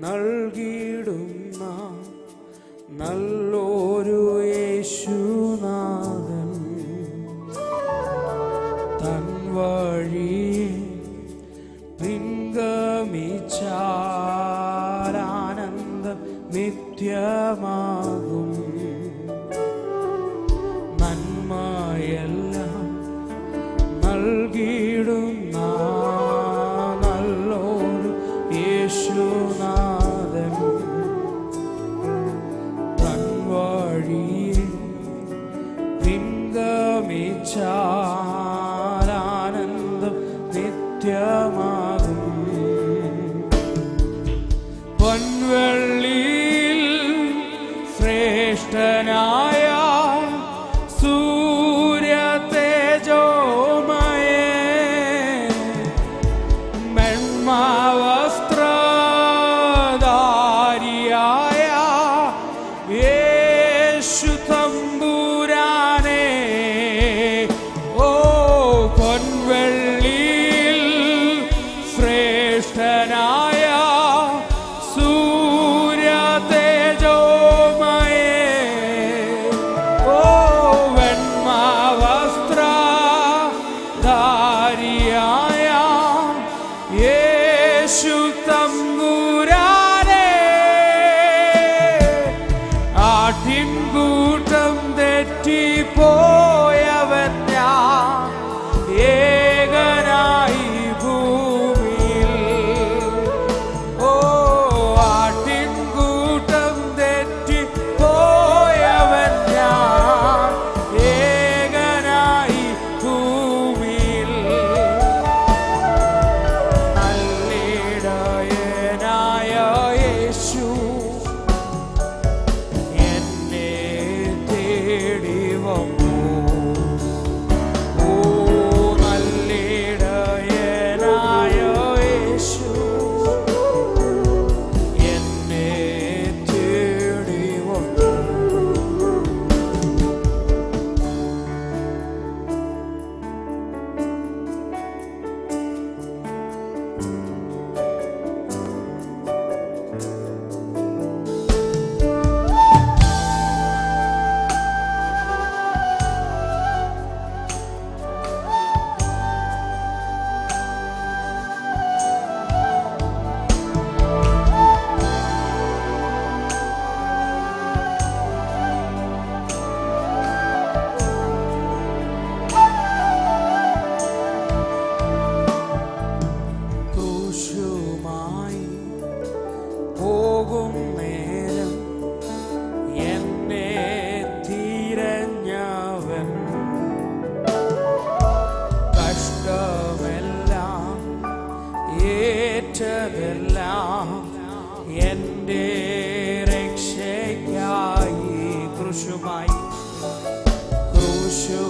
നൽകിയിടുന്ന നല്ലൊരു യേശുനാഥൻ തൻ വഴി പിൻഗമിച്ചാനന്ദം നിത്യമാ നിറമാകും പൊൻവെള്ളിയിൽ ശ്രേഷ്ഠനായ സൂര്യ തേജോമയേ മെൺമാവസ്ത്രധാരിയായ യേശു യേശു തമ്മ ലഭിച്ചതെല്ലാം എന്റെ രക്ഷയ്ക്കായി കൃഷുമായി കൃഷു